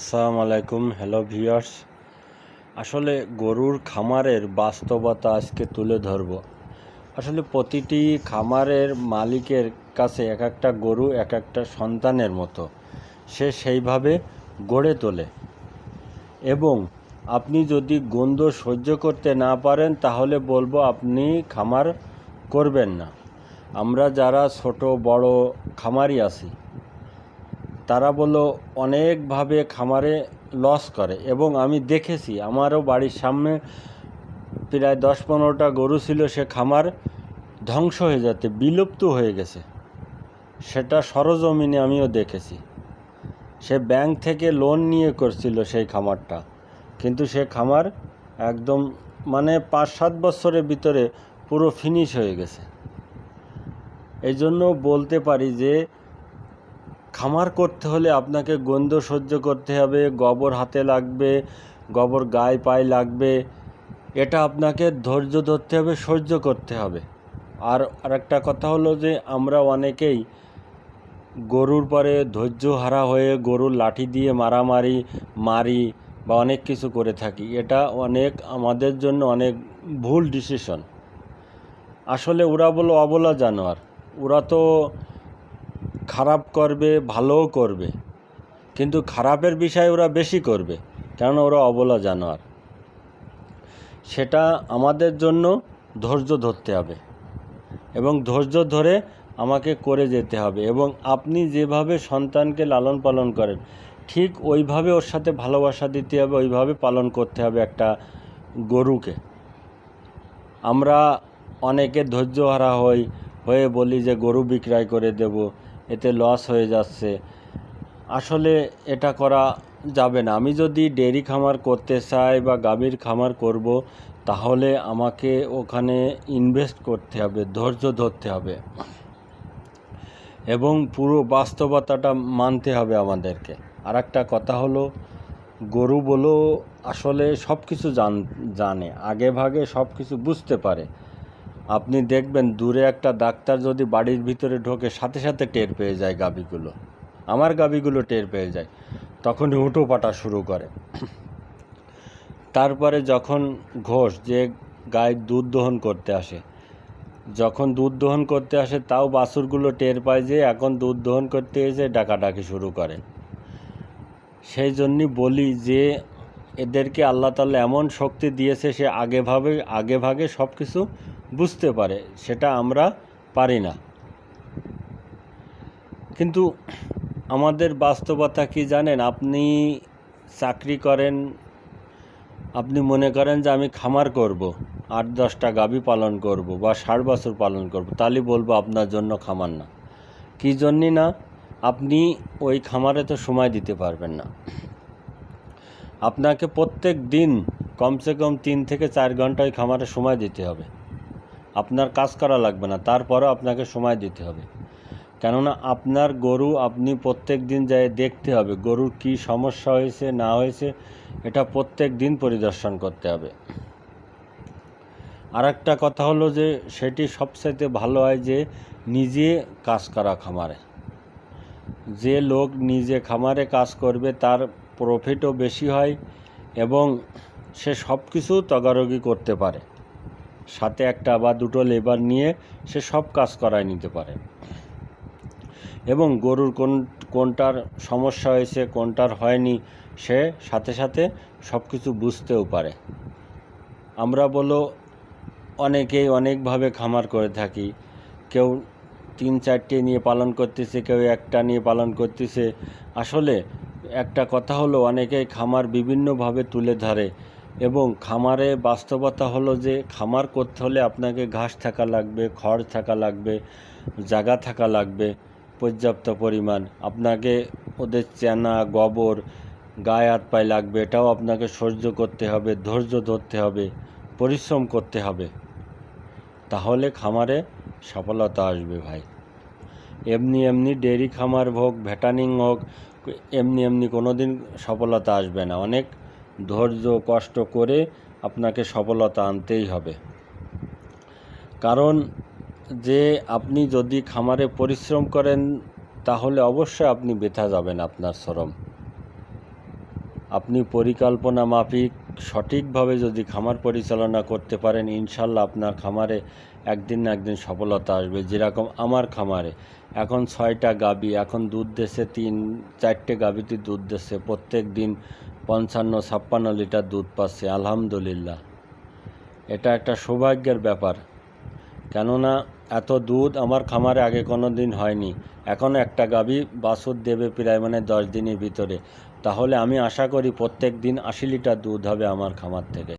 আসসালামু আলাইকুম hello viewers আসলে গরুর খামারের বাস্তবতা আজকে তুলে ধরব। আসলে প্রতিটি খামারের মালিকের কাছে এক একটা গরু, এক একটা সন্তানের মতো। সে সেইভাবে গড়ে তোলে। এবং আপনি যদি গন্ধ সহ্য করতে না পারেন, তাহলে বলব আপনি খামার করবেন না। আমরা যারা ছোট, বড় খামারি আছি তারা বলল, অনেকভাবে খামারে লস করে। এবং আমি দেখেছি, আমারও বাড়ির সামনে প্রায় দশ পনেরোটা গরু ছিল, সে খামার ধ্বংস হয়ে যেতে, বিলুপ্ত হয়ে গেছে। সেটা সরজমিনে আমিও দেখেছি। সে ব্যাংক থেকে লোন নিয়ে করছিল সেই খামারটা। কিন্তু সে খামার একদম মানে পাঁচ সাত বছরের ভিতরে পুরো ফিনিশ হয়ে গেছে। এই জন্য বলতে পারি যে খামার করতে হলে আপনাকে গন্ধ সহ্য করতে হবে, গোবর হাতে লাগবে, গোবর গায়ে পায়ে লাগবে। এটা আপনাকে ধৈর্য ধরতে হবে, সহ্য করতে হবে। আর আরেকটা কথা হলো যে, আমরা অনেকেই গরুর পরে ধৈর্য হারা হয়ে গরুর লাঠি দিয়ে মারামারি, মারি বা অনেক কিছু করে থাকি। এটা অনেক আমাদের জন্য অনেক ভুল ডিসিশন। আসলে ওরা বলো অবলা জানোয়ার। ওরা তো খারাপ করবে, ভালোও করবে। কিন্তু খারাপের বিষয় ওরা বেশি করবে, কেননা ওরা অবলা জানোয়ার। সেটা আমাদের জন্য ধৈর্য ধরতে হবে এবং ধৈর্য ধরে আমাকে করে যেতে হবে এবং আপনি যেভাবে সন্তানকে লালন পালন করেন, ঠিক ওইভাবে ওর সাথে ভালোবাসা দিতে হবে, ওইভাবে পালন করতে হবে একটা গরুকে। আমরা অনেকে ধৈর্যহারা হই, হয়ে বলি যে গরু বিক্রয় করে দেব এতে লস হয়ে যাচ্ছে। আসলে এটা করা যাবে না। আমি যদি ডেয়ারি খামার করতে চাই বা গাভীর খামার করব, তাহলে আমাকে ওখানে ইনভেস্ট করতে হবে, ধৈর্য ধরতে হবে। এবং পুরো বাস্তবতাটা মানতে হবে আমাদেরকে। আর একটা কথা হলো, গরু বলো আসলে সব কিছু জান, জানে, আগে ভাগে সব কিছু বুঝতে পারে। আপনি দেখবেন দূরে একটা ডাক্তার যদি বাড়ির ভিতরে ঢোকে, সাথে সাথে টের পেয়ে যায় গাভীগুলো আমার গাভীগুলো টের পেয়ে যায়। তখনই উঠো পাটা শুরু করে। তারপরে যখন ঘোষ যে গায়ে দুধ দহন করতে আসে, যখন দুধ দহন করতে আসে, তাও বাছুরগুলো টের পায় যে এখন দুধ দহন করতে এসে ডাকাডাকি শুরু করে। সেই জন্যই বলি যে, এদেরকে আল্লাহ তাল্লাহ এমন শক্তি দিয়েছে সে আগেভাবে আগে ভাগে সব কিছু বুঝতে পারে, সেটা আমরা পারি না। কিন্তু আমাদের বাস্তবতা কি জানেন? আপনি চাকরি করেন, আপনি মনে করেন যে আমি খামার করব, আট দশটা গাভী পালন করব বা ষাট বছর পালন করব তাহলে বলব আপনার জন্য খামার না। কী জন্যই না? আপনি ওই খামারে তো সময় দিতে পারবেন না। আপনাকে প্রত্যেক দিন কমসে কম তিন থেকে চার ঘণ্টা ওই খামারে সময় দিতে হবে। আপনার কাজ করা লাগবে না, তারপরেও আপনাকে সময় দিতে হবে। কেননা আপনার গরু আপনি প্রত্যেক দিন যাই দেখতে হবে, গরুর কি সমস্যা হয়েছে, না হয়েছে, এটা প্রত্যেক দিন পরিদর্শন করতে হবে। আর একটা কথা হলো যে, সেটি সবচাইতে ভালো হয় যে, নিজে কাজ করা খামারে। যে লোক নিজে খামারে কাজ করবে, তার প্রফিটও বেশি হয় এবং সে সব কিছু তদারকি করতে পারে। সাথে একটা বা দুটো লেবার নিয়ে সে সব কাজ করায় নিতে পারে। এবং গরুর কোন, কোনটার সমস্যা হয়েছে, কোনটার হয়নি, সে সাথে সাথে সব কিছু বুঝতেও পারে। আমরা বলো, অনেকেই অনেকভাবে খামার করে থাকি। কেউ তিন চারটে নিয়ে পালন করতেছে, কেউ একটা নিয়ে পালন করতেছে। আসলে একটা কথা হলো, অনেকেই খামার বিভিন্নভাবে তুলে ধরে। এবং খামারে বাস্তবতা হলো যে খামার করতে হলে আপনাকে ঘাস থাকা লাগবে, খড় থাকা লাগবে জায়গা থাকা লাগবে, পর্যাপ্ত পরিমাণ। আপনাকে ওদের চেনা, গোবর, গায়ে হাত পায়ে লাগবে, এটাও আপনাকে সহ্য করতে হবে, ধৈর্য ধরতে হবে, পরিশ্রম করতে হবে। তাহলে খামারে সফলতা আসবে ভাই। এমনি এমনি ডেয়ারি খামার হোক ভ্যাটানিং হোক, এমনি এমনি কোনো দিন সফলতা আসবে না। অনেক ধৈর্য, কষ্ট করে আপনাকে সফলতা আনতেই হবে। কারণ যে আপনি যদি খামারে পরিশ্রম করেন, তাহলে অবশ্যই আপনি বেথা যাবেন আপনার শ্রম। আপনি পরিকল্পনা মাফিক, সঠিকভাবে যদি খামার পরিচালনা করতে পারেন, ইনশাল্লাহ আপনার খামারে একদিন না একদিন সফলতা আসবে। যেরকম আমার খামারে, এখন ছয়টা গাবি, এখন দুধ দেশে তিন, চারটে গাবিতে দুধ দেশে, প্রত্যেক দিন পঞ্চান্ন ছাপ্পান্ন লিটার দুধ পাচ্ছে, আলহামদুলিল্লাহ। এটা একটা সৌভাগ্যের ব্যাপার। কেননা এত দুধ আমার খামারে আগে কোনো দিন হয়নি। এখন একটা গাভী বাছুর দেবে প্রায় মানে দশ দিনের ভিতরে। তাহলে আমি আশা করি প্রত্যেক দিন আশি লিটার দুধ হবে আমার খামার থেকে।